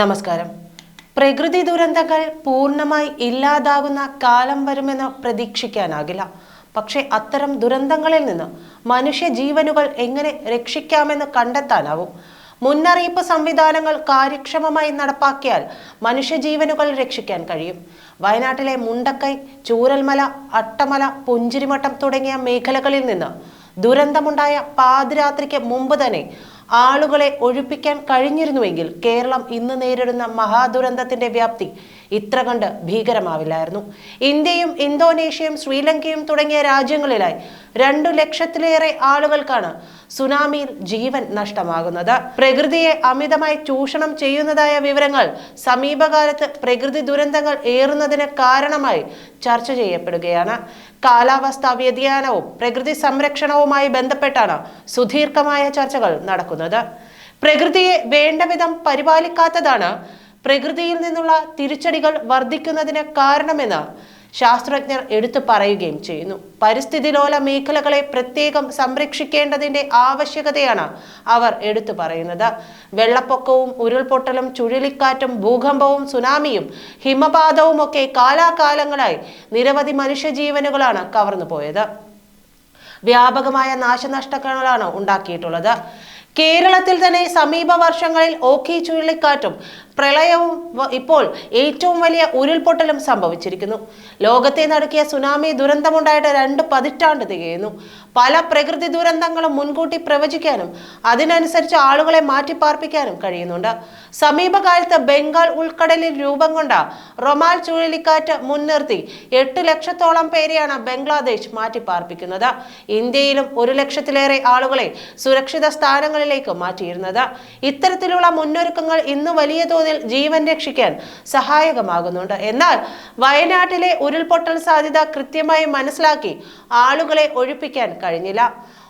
നമസ്കാരം. പ്രകൃതി ദുരന്തങ്ങൾ പൂർണമായി ഇല്ലാതാകുന്ന കാലം വരുമെന്ന് പ്രതീക്ഷിക്കാനാകില്ല. പക്ഷേ അത്തരം ദുരന്തങ്ങളിൽ നിന്ന് മനുഷ്യ ജീവനുകൾ എങ്ങനെ രക്ഷിക്കാമെന്ന് കണ്ടെത്താനാവും? മുന്നറിയിപ്പ് സംവിധാനങ്ങൾ കാര്യക്ഷമമായി നടപ്പാക്കിയാൽ മനുഷ്യജീവനുകൾ രക്ഷിക്കാൻ കഴിയും. വയനാട്ടിലെ മുണ്ടക്കൈ ചൂരൽമല അട്ടമല പുഞ്ചിരിമട്ടം തുടങ്ങിയ മേഖലകളിൽ നിന്ന് ദുരന്തമുണ്ടായ പാതിരാത്രിക്ക് മുമ്പ് തന്നെ ആളുകളെ ഒഴിപ്പിക്കാൻ കഴിഞ്ഞിരുന്നുവെങ്കിൽ കേരളം ഇന്ന് നേരിടുന്ന മഹാദുരന്തത്തിന്റെ വ്യാപ്തി ഇത്ര കണ്ട് ഭീകരമാവില്ലായിരുന്നു. ഇന്ത്യയും ഇന്തോനേഷ്യയും ശ്രീലങ്കയും തുടങ്ങിയ രാജ്യങ്ങളിലായി രണ്ടു ലക്ഷത്തിലേറെ ആളുകൾക്കാണ് സുനാമിയിൽ ജീവൻ നഷ്ടമാകുന്നത്. പ്രകൃതിയെ അമിതമായി ചൂഷണം ചെയ്യുന്നതായ വിവരങ്ങൾ സമീപകാലത്ത് പ്രകൃതി ദുരന്തങ്ങൾ ഏറുന്നതിന് കാരണമായി ചർച്ച ചെയ്യപ്പെടുകയാണ്. കാലാവസ്ഥാ വ്യതിയാനവും പ്രകൃതി സംരക്ഷണവുമായി ബന്ധപ്പെട്ടാണ് സുദീർഘമായ ചർച്ചകൾ നടക്കുന്നത്. പ്രകൃതിയെ വേണ്ടവിധം പരിപാലിക്കാത്തതാണ് പ്രകൃതിയിൽ നിന്നുള്ള തിരിച്ചടികൾ വർദ്ധിക്കുന്നതിന് കാരണമെന്ന് ശാസ്ത്രജ്ഞർ എടുത്തു പറയുകയും ചെയ്യുന്നു. പരിസ്ഥിതി ലോല മേഖലകളെ പ്രത്യേകം സംരക്ഷിക്കേണ്ടതിന്റെ ആവശ്യകതയാണ് അവർ എടുത്തു പറയുന്നത്. വെള്ളപ്പൊക്കവും ഉരുൾപൊട്ടലും ചുഴലിക്കാറ്റും ഭൂകമ്പവും സുനാമിയും ഹിമപാതവും ഒക്കെ കാലാകാലങ്ങളായി നിരവധി മനുഷ്യജീവനുകളാണ് കവർന്നു പോയത്. വ്യാപകമായ നാശനഷ്ടങ്ങളാണ് ഉണ്ടാക്കിയിട്ടുള്ളത്. കേരളത്തിൽ തന്നെ സമീപ വർഷങ്ങളിൽ ഓഖി ചുഴലിക്കാറ്റും പ്രളയവും ഇപ്പോൾ ഏറ്റവും വലിയ ഉരുൾപൊട്ടലും സംഭവിച്ചിരിക്കുന്നു. ലോകത്തെ നടക്കിയ സുനാമി ദുരന്തമുണ്ടായിട്ട് രണ്ട് പതിറ്റാണ്ട് തികയുന്നു. പല പ്രകൃതി ദുരന്തങ്ങളും മുൻകൂട്ടി പ്രവചിക്കാനും അതിനനുസരിച്ച് ആളുകളെ മാറ്റിപ്പാർപ്പിക്കാനും കഴിയുന്നുണ്ട്. സമീപകാലത്ത് ബംഗാൾ ഉൾക്കടലിൽ രൂപം കൊണ്ട റൊമാൽ ചുഴലിക്കാറ്റ് മുൻനിർത്തി എട്ട് ലക്ഷത്തോളം പേരെയാണ് ബംഗ്ലാദേശ് മാറ്റിപ്പാർപ്പിക്കുന്നത്. ഇന്ത്യയിലും ഒരു ലക്ഷത്തിലേറെ ആളുകളെ സുരക്ഷിത സ്ഥാനങ്ങളിലേക്ക് മാറ്റിയിരുന്നത്. ഇത്തരത്തിലുള്ള മുന്നൊരുക്കങ്ങൾ ഇന്ന് വലിയ തോതിൽ ജീവൻ രക്ഷിക്കാൻ സഹായകമാകുന്നുണ്ട്. എന്നാൽ വയനാട്ടിലെ ഉരുൾപൊട്ടൽ സാധ്യത കൃത്യമായി മനസ്സിലാക്കി ആളുകളെ ഒഴിപ്പിക്കാൻ കഴിഞ്ഞില്ല.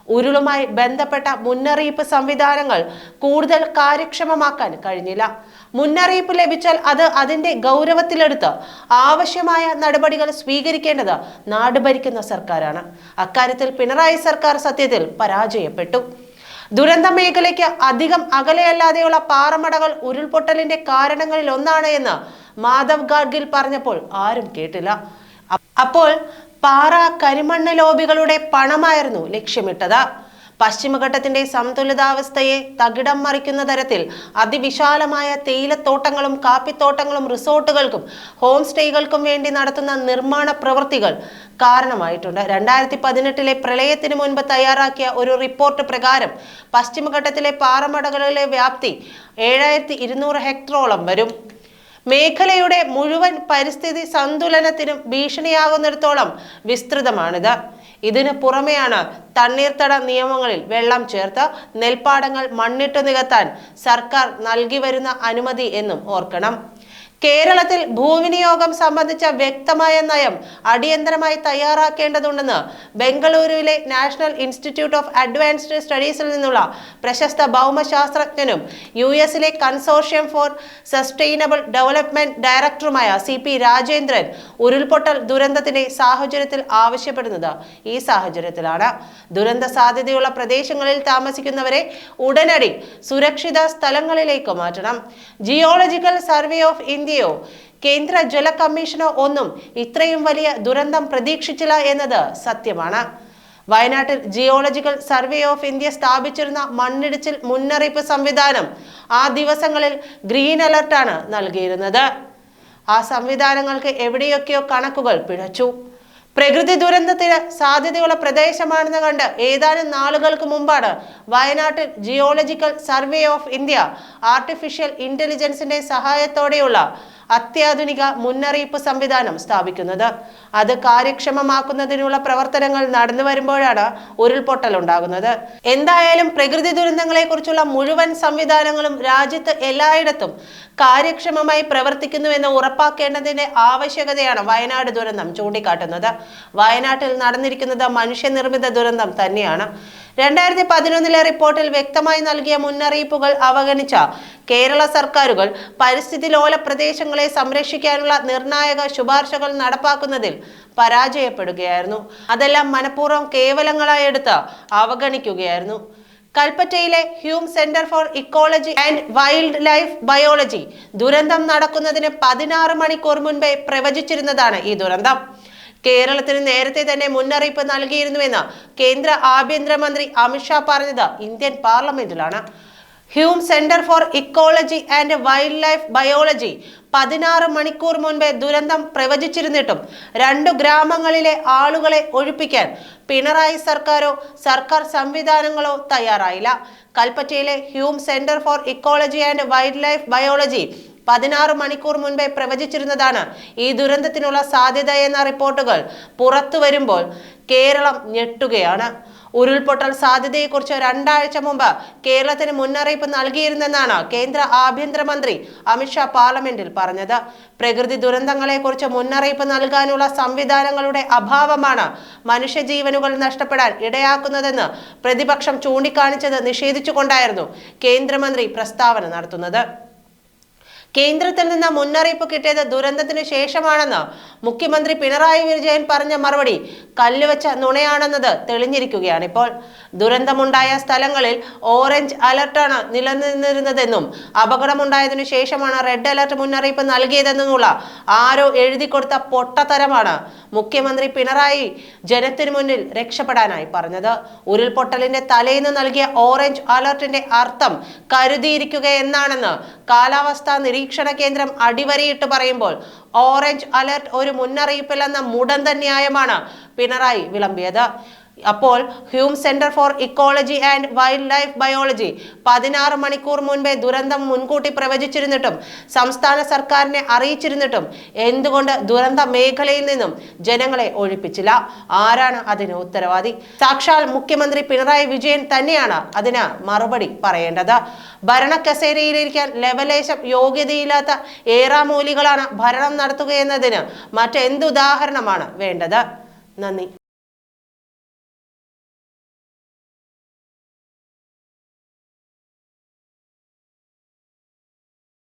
ഉരുളുമായി ബന്ധപ്പെട്ട മുന്നറിയിപ്പ് സംവിധാനങ്ങൾ കൂടുതൽ കാര്യക്ഷമമാക്കാൻ കഴിഞ്ഞില്ല. മുന്നറിയിപ്പ് ലഭിച്ചാൽ അത് അതിന്റെ ഗൗരവത്തിലെടുത്ത് ആവശ്യമായ നടപടികൾ സ്വീകരിക്കേണ്ടത് നാട് ഭരിക്കുന്ന സർക്കാരാണ്. അക്കാര്യത്തിൽ പിണറായി സർക്കാർ സത്യത്തിൽ പരാജയപ്പെട്ടു. ദുരന്ത മേഖലയ്ക്ക് അധികം അകലെയല്ലാതെയുള്ള പാറമടകൾ ഉരുൾപൊട്ടലിന്റെ കാരണങ്ങളിൽ ഒന്നാണ് എന്ന് മാധവ് ഗാഡ്ഗിൽ പറഞ്ഞപ്പോൾ ആരും കേട്ടില്ല. അപ്പോൾ പാറ കരിമണ്ണ് ലോബികളുടെ പണമായിരുന്നു ലക്ഷ്യമിട്ടത്. പശ്ചിമഘട്ടത്തിന്റെ സന്തുലിതാവസ്ഥയെ തകിടം മറിക്കുന്ന തരത്തിൽ അതിവിശാലമായ തേയിലത്തോട്ടങ്ങളും കാപ്പിത്തോട്ടങ്ങളും റിസോർട്ടുകൾക്കും ഹോം സ്റ്റേകൾക്കും വേണ്ടി നടത്തുന്ന നിർമ്മാണ പ്രവൃത്തികൾ കാരണമായിട്ടുണ്ട്. രണ്ടായിരത്തി പതിനെട്ടിലെ പ്രളയത്തിന് മുൻപ് തയ്യാറാക്കിയ ഒരു റിപ്പോർട്ട് പ്രകാരം പശ്ചിമഘട്ടത്തിലെ പാറമടകളിലെ വ്യാപ്തി ഏഴായിരത്തി ഇരുന്നൂറ് ഹെക്ടറോളം വരും. മേഖലയുടെ മുഴുവൻ പരിസ്ഥിതി സന്തുലനത്തിനും ഭീഷണിയാകുന്നിടത്തോളം വിസ്തൃതമാണിത്. ഇതിന് പുറമെയാണ് തണ്ണീർത്തട നിയമങ്ങളിൽ വെള്ളം ചേർത്ത് നെൽപ്പാടങ്ങൾ മണ്ണിട്ട് നികത്താൻ സർക്കാർ നൽകി വരുന്ന അനുമതി എന്നും ഓർക്കണം. കേരളത്തിൽ ഭൂവിനിയോഗം സംബന്ധിച്ച വ്യക്തമായ നയം അടിയന്തരമായി തയ്യാറാക്കേണ്ടതുണ്ടെന്ന് ബംഗളൂരുവിലെ നാഷണൽ ഇൻസ്റ്റിറ്റ്യൂട്ട് ഓഫ് അഡ്വാൻസ്ഡ് സ്റ്റഡീസിൽ നിന്നുള്ള പ്രശസ്ത ഭൗമശാസ്ത്രജ്ഞനും യു എസിലെ കൺസോർഷ്യം ഫോർ സസ്റ്റൈനബിൾ ഡെവലപ്മെന്റ് ഡയറക്ടറുമായ സി പി രാജേന്ദ്രൻ ഉരുൾപൊട്ടൽ ദുരന്തത്തിന്റെ സാഹചര്യത്തിൽ ആവശ്യപ്പെടുന്നത് ഈ സാഹചര്യത്തിലാണ്. ദുരന്ത സാധ്യതയുള്ള പ്രദേശങ്ങളിൽ താമസിക്കുന്നവരെ ഉടനടി സുരക്ഷിത സ്ഥലങ്ങളിലേക്ക് മാറ്റണം. ജിയോളജിക്കൽ സർവേ ഓഫ് ഇന്ത്യയോ കേന്ദ്ര ജല കമ്മീഷനോ ഒന്നും ഇത്രയും വലിയ ദുരന്തം പ്രതീക്ഷിച്ചില്ല എന്നത് സത്യമാണ്. വയനാട്ടിൽ ജിയോളജിക്കൽ സർവേ ഓഫ് ഇന്ത്യ സ്ഥാപിച്ചിരുന്ന മണ്ണിടിച്ചിൽ മുന്നറിയിപ്പ് സംവിധാനം ആ ദിവസങ്ങളിൽ ഗ്രീൻ അലർട്ടാണ് നൽകിയിരുന്നത്. ആ സംവിധാനങ്ങൾക്ക് എവിടെയൊക്കെയോ കണക്കുകൾ പിഴച്ചു. പ്രകൃതി ദുരന്തത്തിന് സാധ്യതയുള്ള പ്രദേശമാണെന്ന് കണ്ട് ഏതാനും നാളുകൾക്ക് മുമ്പാണ് വയനാട്ടിൽ geological survey of India artificial ഇന്റലിജൻസിന്റെ സഹായത്തോടെയുള്ള അത്യാധുനിക മുന്നറിയിപ്പ് സംവിധാനം സ്ഥാപിക്കുന്നത്. അത് കാര്യക്ഷമമാക്കുന്നതിനുള്ള പ്രവർത്തനങ്ങൾ നടന്നു വരുമ്പോഴാണ് ഉരുൾപൊട്ടൽ ഉണ്ടാകുന്നത്. എന്തായാലും പ്രകൃതി ദുരന്തങ്ങളെ കുറിച്ചുള്ള മുഴുവൻ സംവിധാനങ്ങളും രാജ്യത്ത് എല്ലായിടത്തും കാര്യക്ഷമമായി പ്രവർത്തിക്കുന്നുവെന്ന് ഉറപ്പാക്കേണ്ടതിന്റെ ആവശ്യകതയാണ് വയനാട് ദുരന്തം ചൂണ്ടിക്കാട്ടുന്നത്. വയനാട്ടിൽ നടന്നിരിക്കുന്നത് മനുഷ്യനിർമ്മിത ദുരന്തം തന്നെയാണ്. രണ്ടായിരത്തി പതിനൊന്നിലെ റിപ്പോർട്ടിൽ വ്യക്തമായി നൽകിയ മുന്നറിയിപ്പുകൾ അവഗണിച്ച കേരള സർക്കാരുകൾ പരിസ്ഥിതി ലോല പ്രദേശങ്ങളെ സംരക്ഷിക്കാനുള്ള നിർണായക ശുപാർശകൾ നടപ്പാക്കുന്നതിൽ പരാജയപ്പെടുകയായിരുന്നു. അതെല്ലാം മനഃപൂർവം കേവലങ്ങളായി എടുത്ത് അവഗണിക്കുകയായിരുന്നു. കൽപ്പറ്റയിലെ Hume centre for ecology and wild life biology ദുരന്തം നടക്കുന്നതിന് പതിനാറ് മണിക്കൂർ മുൻപേ പ്രവചിച്ചിരുന്നതാണ് ഈ ദുരന്തം. കേരളത്തിന് നേരത്തെ തന്നെ മുന്നറിയിപ്പ് നൽകിയിരുന്നുവെന്ന് കേന്ദ്ര ആഭ്യന്തരമന്ത്രി അമിത്ഷാ പറഞ്ഞത് Indian പാർലമെന്റിലാണ്. Hume centre for ecology and wild life biology പതിനാറ് മണിക്കൂർ മുൻപേ ദുരന്തം പ്രവചിച്ചിരുന്നിട്ടും രണ്ടു ഗ്രാമങ്ങളിലെ ആളുകളെ ഒഴിപ്പിക്കാൻ പിണറായി സർക്കാരോ സർക്കാർ സംവിധാനങ്ങളോ തയ്യാറായില്ല. കൽപ്പറ്റയിലെ Hume centre for ecology and wild life biology പതിനാറ് മണിക്കൂർ മുൻപേ പ്രവചിച്ചിരുന്നതാണ് ഈ ദുരന്തത്തിനുള്ള സാധ്യത എന്ന റിപ്പോർട്ടുകൾ പുറത്തു വരുമ്പോൾ കേരളം ഞെട്ടുകയാണ്. ഉരുൾപൊട്ടൽ സാധ്യതയെക്കുറിച്ച് രണ്ടാഴ്ച മുമ്പ് കേരളത്തിന് മുന്നറിയിപ്പ് നൽകിയിരുന്നെന്നാണ് കേന്ദ്ര ആഭ്യന്തരമന്ത്രി അമിത്ഷാ പാർലമെന്റിൽ പറഞ്ഞത്. പ്രകൃതി ദുരന്തങ്ങളെക്കുറിച്ച് മുന്നറിയിപ്പ് നൽകാനുള്ള സംവിധാനങ്ങളുടെ അഭാവമാണ് മനുഷ്യജീവനുകൾ നഷ്ടപ്പെടാൻ ഇടയാക്കുന്നതെന്ന് പ്രതിപക്ഷം ചൂണ്ടിക്കാണിച്ചത് നിഷേധിച്ചുകൊണ്ടായിരുന്നു കേന്ദ്രമന്ത്രി പ്രസ്താവന നടത്തുന്നത്. കേന്ദ്രത്തിൽ നിന്ന് മുന്നറിയിപ്പ് കിട്ടിയത് ദുരന്തത്തിന് ശേഷമാണെന്ന് മുഖ്യമന്ത്രി പിണറായി വിജയൻ പറഞ്ഞ മറുപടി കല്ലുവെച്ച നുണയാണെന്നത് തെളിഞ്ഞിരിക്കുകയാണ്. ഇപ്പോൾ ദുരന്തമുണ്ടായ സ്ഥലങ്ങളിൽ ഓറഞ്ച് അലർട്ടാണ് നിലനിന്നിരുന്നതെന്നും അപകടമുണ്ടായതിനു ശേഷമാണ് റെഡ് അലർട്ട് മുന്നറിയിപ്പ് നൽകിയതെന്നുമുള്ള ആരോ എഴുതി കൊടുത്ത പൊട്ടത്തരമാണ് മുഖ്യമന്ത്രി പിണറായി ജനത്തിനു മുന്നിൽ രക്ഷപ്പെടാനായി പറഞ്ഞത്. ഉരുൾപൊട്ടലിന്റെ തലേന്ന് നൽകിയ ഓറഞ്ച് അലർട്ടിന്റെ അർത്ഥം കരുതിയിരിക്കുക എന്നാണെന്ന് കാലാവസ്ഥാ നിരീക്ഷണ കേന്ദ്രം അടിവരയിട്ട് പറയുമ്പോൾ ഓറഞ്ച് അലർട്ട് ഒരു മുന്നറിയിപ്പില്ലെന്ന മുടന്ത ന്യായമാണ് പിണറായി വിളമ്പിയത്. അപ്പോൾ Hume centre for ecology and wild life biology പതിനാറ് മണിക്കൂർ മുൻപേ ദുരന്തം മുൻകൂട്ടി പ്രവചിച്ചിരുന്നിട്ടും സംസ്ഥാന സർക്കാരിനെ അറിയിച്ചിരുന്നിട്ടും എന്തുകൊണ്ട് ദുരന്ത മേഖലയിൽ നിന്നും ജനങ്ങളെ ഒഴിപ്പിച്ചില്ല? ആരാണ് അതിന് ഉത്തരവാദി? സാക്ഷാൽ മുഖ്യമന്ത്രി പിണറായി വിജയൻ തന്നെയാണ് അതിന് മറുപടി പറയേണ്ടത്. ഭരണ കസേരയിലിരിക്കാൻ ലെവലേശം യോഗ്യതയില്ലാത്ത ഏറാമൂലികളാണ് ഭരണം നടത്തുകയെന്നതിന് മറ്റെന്തുദാഹരണമാണ് വേണ്ടത്? നന്ദി.